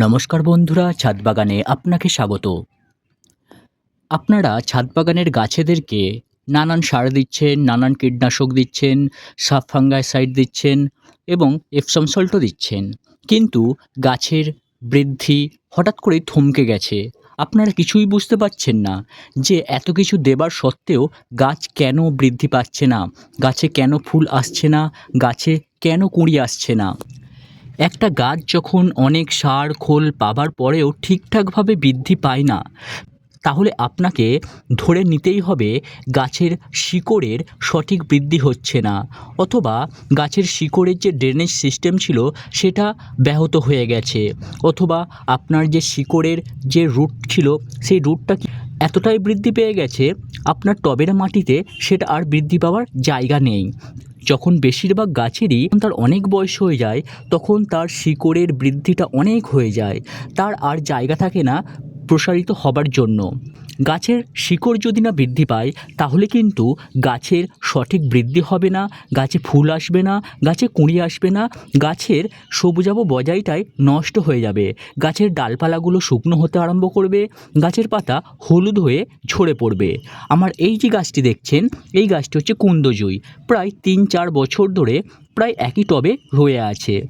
নমস্কার বন্ধুরা ছাদ বাগানে আপনাকে স্বাগত। আপনারা ছাদ বাগানের গাছেদেরকে নানান সার দিচ্ছেন, নানান কীটনাশক দিচ্ছেন সাব ফাঙ্গাইসাইড দিচ্ছেন এবং এপসম সল্টও দিচ্ছেন। কিন্তু গাছের বৃদ্ধি হঠাৎ করে থমকে গেছে। আপনারা কিছুই বুঝতে পারছেন না যে এত কিছু দেবার সত্ত্বেও গাছ কেন বৃদ্ধি পাচ্ছে না, গাছে কেন ফুল আসছে না, গাছে কেন কুঁড়ি আসছে না। একটা গাছ যখন অনেক সার, খোল পাবার পরেও ঠিকঠাকভাবে বৃদ্ধি পায় না, তাহলে আপনাকে ধরে নিতেই হবে গাছের শিকড়ের সঠিক বৃদ্ধি হচ্ছে না, অথবা গাছের শিকড়ের যে ড্রেনেজ সিস্টেম ছিল সেটা ব্যাহত হয়ে গেছে, অথবা আপনার যে শিকড়ের যে রুট ছিল সেই রুটটা এতটাই বৃদ্ধি পেয়ে গেছে, আপনার টবের মাটিতে সেটা আর বৃদ্ধি পাওয়ার জায়গা নেই। যখন বেশিরভাগ গাছেরই তার অনেক বয়স হয়ে যায়, তখন তার শিকড়ের বৃদ্ধিটা অনেক হয়ে যায়। তার আর জায়গা থাকে না প্রসারিত হবার জন্য। গাছের শিকড় যদি না বৃদ্ধি পায়, তাহলে কিন্তু গাছের সঠিক বৃদ্ধি হবে না, গাছে ফুল আসবে না, গাছে কুঁড়ি আসবে না, গাছের সবুজাব বজায়টাই নষ্ট হয়ে যাবে, গাছের ডালপালাগুলো শুকনো হতে আরম্ভ করবে, গাছের পাতা হলুদ হয়ে ঝরে পড়বে। আমার এই যে গাছটি দেখছেন, এই গাছটি হচ্ছে কুন্দজুই, প্রায় তিন চার বছর ধরে প্রায় একই টবে রয়ে আছে।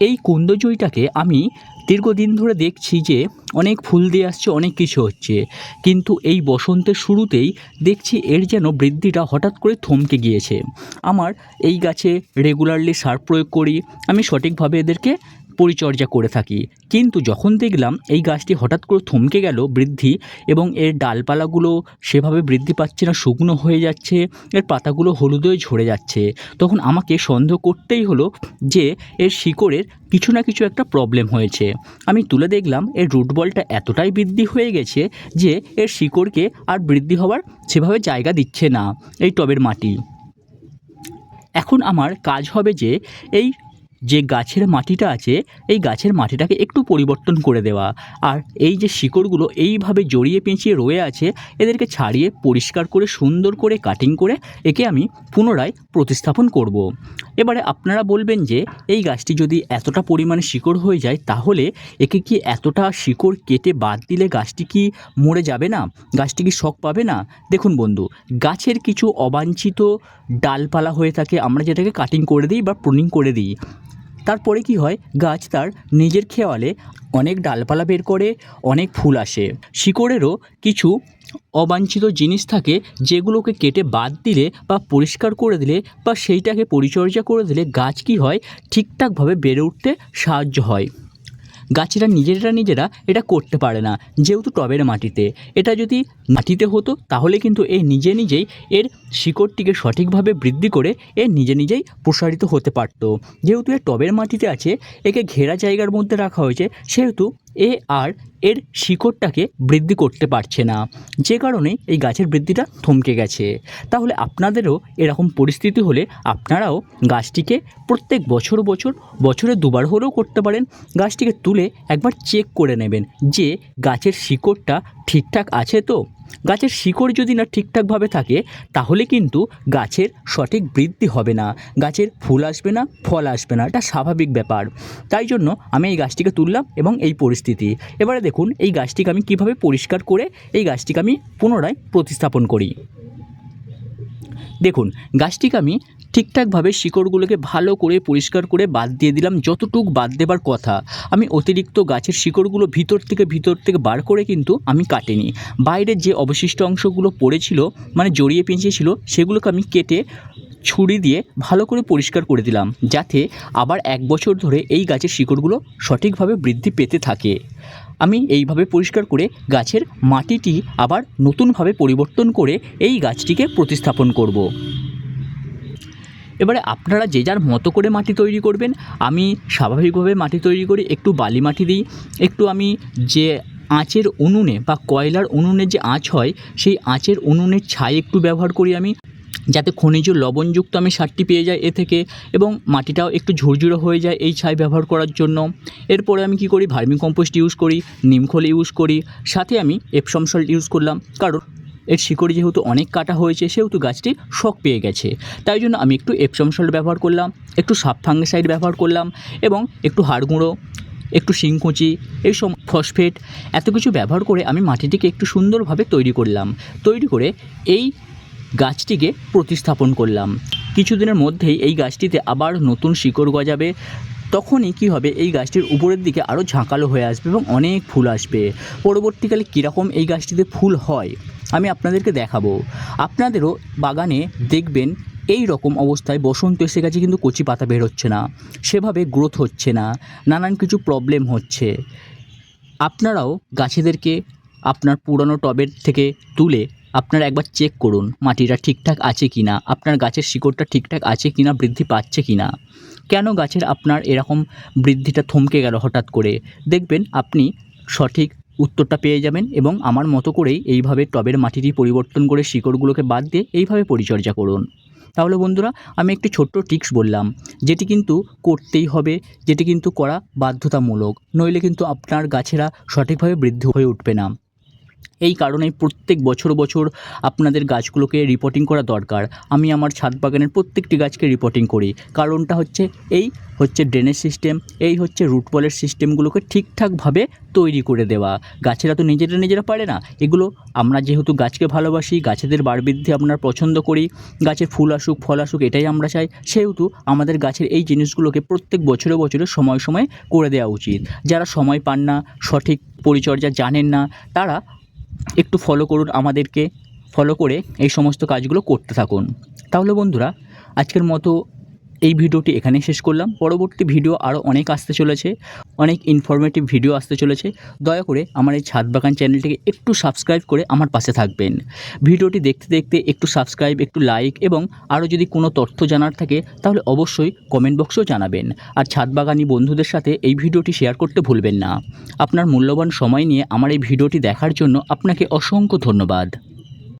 এই কুন্দজয়ীটাকে আমি দীর্ঘদিন ধরে দেখছি যে অনেক ফুল দিয়ে আসছে, অনেক কিছু হচ্ছে। কিন্তু এই বসন্তের শুরুতেই দেখছি এর যেন বৃদ্ধিটা হঠাৎ করে থমকে গিয়েছে। আমার এই গাছে রেগুলারলি সার প্রয়োগ করি, আমি সঠিকভাবে এদেরকে পরিচর্যা করে থাকি। কিন্তু যখন দেখলাম এই গাছটি হঠাৎ করে থমকে গেল বৃদ্ধি এবং এর ডালপালাগুলো সেভাবে বৃদ্ধি পাচ্ছে না, শুকনো হয়ে যাচ্ছে, এর পাতাগুলো হলুদ ঝরে যাচ্ছে, তখন আমাকে সন্দেহ করতেই হলো যে এর শিকড়ের কিছু না কিছু একটা প্রবলেম হয়েছে। আমি তুলে দেখলাম এর রুট বলটা এতটাই বৃদ্ধি হয়ে গেছে যে এর শিকড়কে আর বৃদ্ধি হওয়ার সেভাবে জায়গা দিচ্ছে না, এই টবের মাটি। এখন আমার কাজ হবে যে এই যে গাছের মাটিটা আছে, এই গাছের মাটিটাকে একটু পরিবর্তন করে দেওয়া। আর এই যে শিকড়গুলো এইভাবে জড়িয়ে পেঁচিয়ে রয়ে আছে, এদেরকে ছাড়িয়ে পরিষ্কার করে, সুন্দর করে কাটিং করে একে আমি পুনরায় প্রতিস্থাপন করব। এবারে আপনারা বলবেন যে, এই গাছটি যদি এতটা পরিমাণে শিকড় হয়ে যায়, তাহলে একে কি এতটা শিকড় কেটে বাদ দিলে গাছটি কি মরে যাবে না? গাছটি কি শখ পাবে না? দেখুন বন্ধু, গাছের কিছু অবাঞ্ছিত ডালপালা হয়ে থাকে, আমরা যেটাকে কাটিং করে দিই বা প্রুনিং করে দিই। তারপরে কি হয়? গাছ তার নিজের খেয়ালে অনেক ডালপালা বের করে, অনেক ফুল আসে। শিকড়েরও কিছু অবাঞ্ছিত জিনিস থাকে যেগুলোকে কেটে বাদ দিলে বা পরিষ্কার করে দিলে বা সেইটাকে পরিচর্যা করে দিলে গাছ কি হয়? ঠিকঠাকভাবে বেড়ে উঠতে সাহায্য হয়। গাছেরা নিজেরা নিজেরা এটা করতে পারে না, যেহেতু টবের মাটিতে। এটা যদি মাটিতে হতো, তাহলে কিন্তু এ নিজে নিজেই এর শিকড়টিকে সঠিকভাবে বৃদ্ধি করে এ নিজে নিজেই প্রসারিত হতে পারত। যেহেতু এ টবের মাটিতে আছে, একে ঘেরা জায়গার মধ্যে রাখা হয়েছে, সেহেতু এ আর এর শিকড়টাকে বৃদ্ধি করতে পারছে না। যে কারণে এই গাছের বৃদ্ধিটা থমকে গেছে। তাহলে আপনাদেরও এরকম পরিস্থিতি হলে আপনারাও গাছটিকে প্রত্যেক বছর বছর বছরে দুবার হলেও করতে পারেন। গাছটিকে তুলে একবার চেক করে নেবেন যে গাছের শিকড়টা ঠিকঠাক আছে তো? গাছের শিকড় যদি না ঠিকঠাকভাবে থাকে, তাহলে কিন্তু গাছের সঠিক বৃদ্ধি হবে না। গাছের ফুল আসবে না, ফল আসবে না, এটা স্বাভাবিক ব্যাপার। তাই জন্য আমি এই গাছটিকে তুললাম এবং এই পরিস্থিতি। এবারে দেখুন, এই গাছটিকে আমি কীভাবে পরিষ্কার করে এই গাছটিকে আমি পুনরায় প্রতিস্থাপন করি। দেখুন, গাছটিকে আমি ঠিকঠাকভাবে শিকড়গুলোকে ভালো করে পরিষ্কার করে বাদ দিয়ে দিলাম যতটুক বাদ দেবার কথা। আমি অতিরিক্ত গাছের শিকড়গুলো ভিতর থেকে ভিতর থেকে বার করে কিন্তু আমি কাটিনি। বাইরের যে অবশিষ্ট অংশগুলো পড়েছিল মানে জড়িয়ে পেঁচিয়েছিল সেগুলোকে আমি কেটে ছুরি দিয়ে ভালো করে পরিষ্কার করে দিলাম, যাতে আবার এক বছর ধরে এই গাছের শিকড়গুলো সঠিকভাবে বৃদ্ধি পেতে থাকে। আমি এইভাবে পরিষ্কার করে গাছের মাটিটি আবার নতুনভাবে পরিবর্তন করে এই গাছটিকে প্রতিস্থাপন করব। এবারে আপনারা যে যার মতো করে মাটি তৈরি করবেন, আমি স্বাভাবিকভাবে মাটি তৈরি করি, একটু বালি মাটি দিই, একটু আমি যে আঁচের উনুনে বা কয়লার উনুনে যে আঁচ হয়, সেই আঁচের উনুনের ছাই একটু ব্যবহার করি আমি, যাতে খনিজ লবণযুক্ত আমি সারটি পেয়ে যাই এ থেকে এবং মাটিটাও একটু ঝুরঝুরে হয়ে যায় এই ছাই ব্যবহার করার জন্য। এরপরে আমি কি করি? ভার্মি কম্পোস্ট ইউজ করি নিমখোল ইউজ করি, সাথে আমি এপসম সল্ট ইউজ করলাম, কারণ এর শিকড় যেহেতু অনেক কাটা হয়েছে, সেহেতু গাছটি শক পেয়ে গেছে। তাই জন্য আমি একটু এপসম সল্ট ব্যবহার করলাম, একটু সাপ ফাঙ্গিসাইড ব্যবহার করলাম এবং একটু হাড় গুঁড়ো একটু শিংকুচি এই সব ফসফেট, এত কিছু ব্যবহার করে আমি মাটিটিকে একটু সুন্দরভাবে তৈরি করলাম। তৈরি করে এই গাছটিকে প্রতিস্থাপন করলাম। কিছুদিনের মধ্যেই এই গাছটিতে আবার নতুন শিকড় গজাবে। তখনই কি হবে, এই গাছটির উপরের দিকে আরও ঝাঁকালো হয়ে আসবে এবং অনেক ফুল আসবে। পরবর্তীকালে কীরকম এই গাছটিতে ফুল হয় আমি আপনাদেরকে দেখাবো। আপনাদেরও বাগানে দেখবেন এই রকম অবস্থায় বসন্ত এসে গেছে কিন্তু কচি পাতা বের হচ্ছে না। সেভাবে গ্রোথ হচ্ছে না, নানান কিছু প্রবলেম হচ্ছে। আপনারাও গাছেদেরকে আপনার পুরনো টবের থেকে তুলে আপনারা একবার চেক করুন, মাটিটা ঠিকঠাক আছে কি না আপনার গাছের শিকড়টা ঠিকঠাক আছে কি না বৃদ্ধি পাচ্ছে কি না কেন গাছের আপনার এরকম বৃদ্ধিটা থমকে গেল হঠাৎ করে? দেখবেন আপনি সঠিক উত্তরটা পেয়ে যাবেন এবং আমার মতো করেই এইভাবে টবের মাটিটি পরিবর্তন করে শিকড়গুলোকে বাদ দিয়ে এইভাবে পরিচর্যা করুন। তাহলে বন্ধুরা, আমি একটি ছোট্ট টিক্স বললাম, যেটি কিন্তু করতেই হবে, যেটি কিন্তু করা বাধ্যতামূলক, নইলে কিন্তু আপনার গাছেরা সঠিকভাবে বৃদ্ধি হয়ে উঠবে না। এই কারণেই প্রত্যেক বছর বছর আপনাদের গাছগুলোকে রিপোর্টিং করা দরকার। আমি আমার ছাদ বাগানের প্রত্যেকটি গাছকে রিপোর্টিং করি। কারণটা হচ্ছে এই হচ্ছে ড্রেনেজ সিস্টেম এই হচ্ছে রুট বলের সিস্টেমগুলোকে ঠিকঠাকভাবে তৈরি করে দেওয়া। গাছেরা তো নিজেরা নিজেরা পারে না। এগুলো আমরা যেহেতু গাছকে ভালোবাসি, গাছেদের বাড়বৃদ্ধি আপনার পছন্দ করি গাছের ফুল আসুক, ফল আসুক, এটাই আমরা চাই, সেহেতু আমাদের গাছের এই জিনিসগুলোকে প্রত্যেক বছরে বছরে সময় সময় করে দেওয়া উচিত। যারা সময় পান না, সঠিক পরিচর্যা জানেন না, তারা একটু ফলো করুন আমাদেরকে ফলো করে এই সমস্ত কাজগুলো করতে থাকুন। তাহলে বন্ধুরা, আজকের মতো এই ভিডিওটি এখানে শেষ করলাম। পরবর্তী ভিডিও আরও অনেক আসতে চলেছে, অনেক ইনফরমেটিভ ভিডিও আসতে চলেছে। দয়া করে আমার এই ছাদ বাগান চ্যানেলটিকে একটু সাবস্ক্রাইব করে আমার পাশে থাকবেন। ভিডিওটি দেখতে দেখতে একটু সাবস্ক্রাইব একটু লাইক এবং আরও যদি কোনো তথ্য জানার থাকে, তাহলে অবশ্যই কমেন্ট বক্সেও জানাবেন। আর ছাদ বাগানি বন্ধুদের সাথে এই ভিডিওটি শেয়ার করতে ভুলবেন না। আপনার মূল্যবান সময় নিয়ে আমার এই ভিডিওটি দেখার জন্য আপনাকে অসংখ্য ধন্যবাদ।